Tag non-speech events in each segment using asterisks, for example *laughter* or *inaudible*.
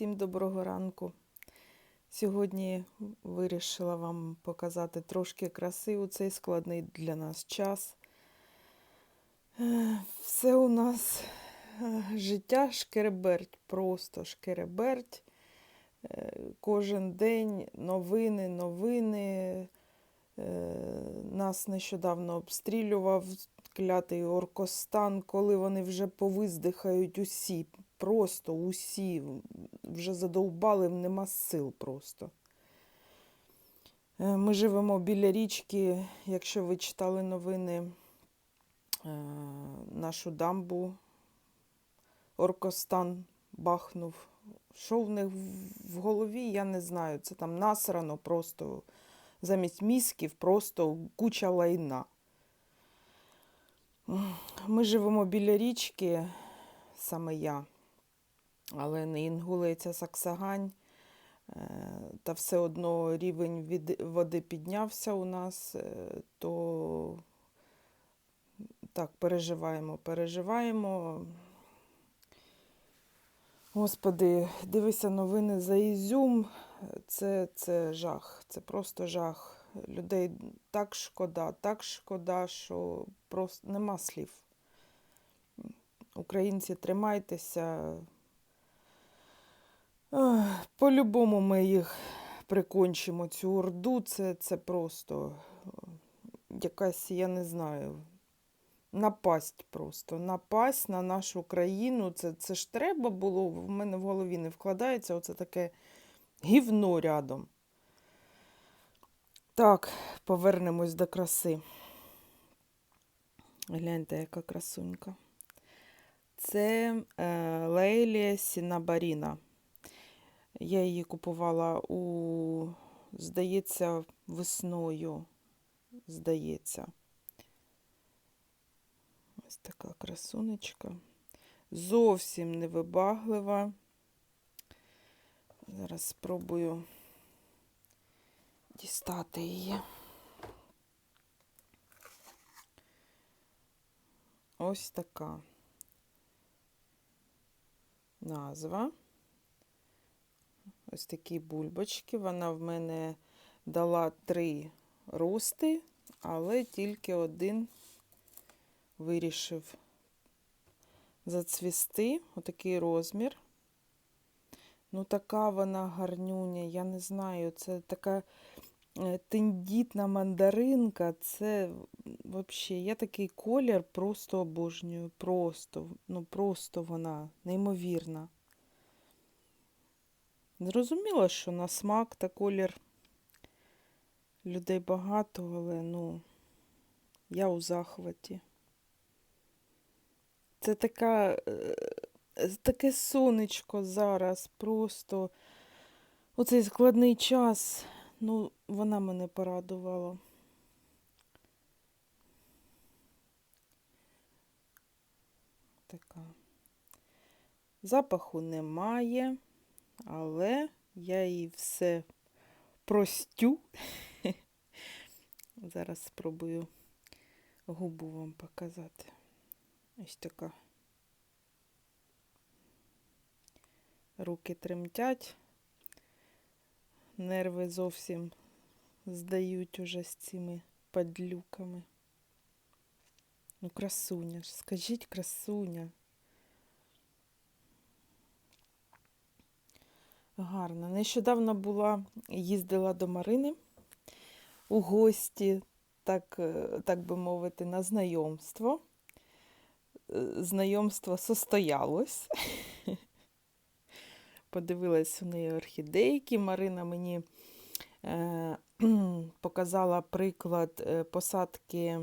Всім доброго ранку. Сьогодні вирішила вам показати трошки краси у цей складний для нас час. Е, Все у нас е, життя шкереберть, просто шкереберть. Е, Кожен день новини, новини. Нас нещодавно обстрілював клятий Оркостан, коли вони вже повиздихають усі, просто усі, вже задовбали, нема сил просто. Е, Ми живемо біля річки, якщо ви читали новини, е, нашу дамбу Оркостан бахнув. Що в них в- голові, я не знаю. Це там насрано просто замість мізків просто куча лайна. Ми живемо біля річки, саме я, але не інгулиця Саксагань. Е, Та все одно рівень води піднявся у нас, е, то так, переживаємо, переживаємо. Господи, дивися новини за Ізюм. Це, це жах, це просто жах. Людей так шкода, так шкода, що просто нема слів. Українці, тримайтеся. По-любому ми їх прикончимо, цю орду. Це, це просто е, якась, я не знаю, напасть просто. Напасть на нашу країну. Це, це ж треба було, в мене в голові не вкладається. Оце таке гівно рядом. Так, повернемось до краси. Гляньте, яка красунька. Це е, Лейлія Сінабаріна. Я її купувала у, здається, весною. Здається. Ось така красунечка. Зовсім невибаглива. Зараз спробую дістати її. Ось така назва. Ось такі бульбочки. Вона в мене дала три рости, але тільки один вирішив зацвісти. Отакий розмір. Ну, така вона гарнюня, я не знаю, це така е, тендітна мандаринка. Це взагалі, я такий колір просто обожнюю. Просто, ну просто вона неймовірна. Зрозуміло, що на смак та колір людей багато, але ну, я у захваті. Це така, е, таке сонечко зараз, просто у цей складний час. Ну, вона мене порадувала. Така. Запаху немає, але я їй все простю. *laughs* Зараз спробую губу вам показати. Ось така. Руки тремтять, нерви зовсім здають уже з цими падлюками. Ну, красуня ж, скажіть красуня. Гарно. Нещодавно була, їздила до Марини у гості, так, е, так би мовити, на знайомство. Е, Знайомство состоялось. *laughs* Подивилась у неї орхідейки. Марина мені е, *clears throat* показала приклад е, посадки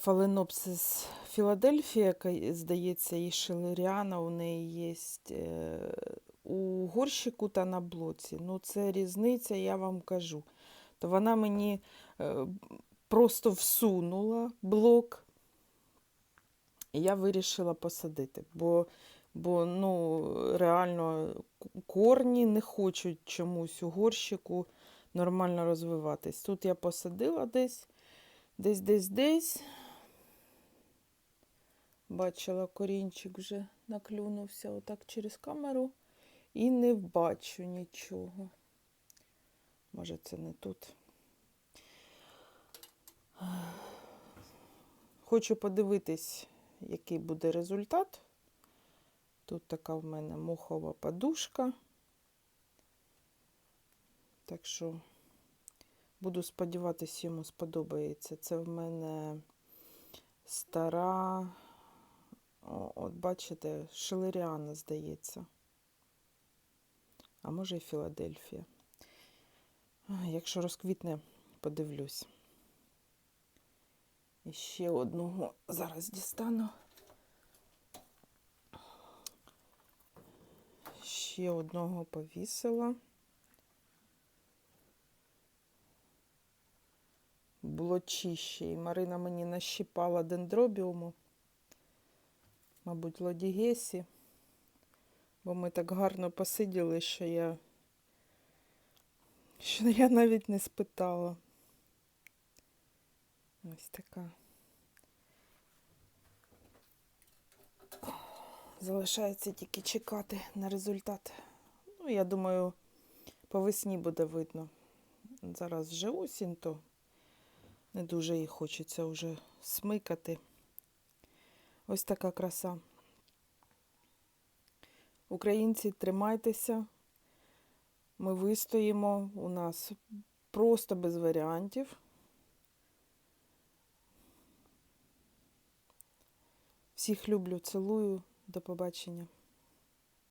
фаленопсис Філадельфія, яка, здається, і шелеріана у неї є е, у горщику та на блоці. Ну, це різниця, я вам кажу. То вона мені е, просто всунула блок, і я вирішила посадити, бо, бо ну, реально корні не хочуть чомусь у горщику нормально розвиватись. Тут я посадила десь, десь, десь, десь. Бачила, корінчик вже наклюнувся отак через камеру. І не бачу нічого. Може, це не тут. Хочу подивитись, який буде результат. Тут така в мене мохова подушка. Так що буду сподіватися, йому сподобається. Це в мене стара, о, от бачите, шелеріана, здається. А може і Філадельфія. Якщо розквітне, подивлюсь. І ще одного зараз дістану. Ще одного повісила. Було чище. І Марина мені нащипала дендробіуму, мабуть, лодігесі, бо ми так гарно посиділи, що я, що я навіть не спитала. Ось така. Залишається тільки чекати на результат. Ну, я думаю, по весні буде видно. Зараз вже осінь, то не дуже їй хочеться вже смикати. Ось така краса. Українці, тримайтеся. Ми вистоїмо. У нас просто без варіантів. Всіх люблю, цілую. До побачення.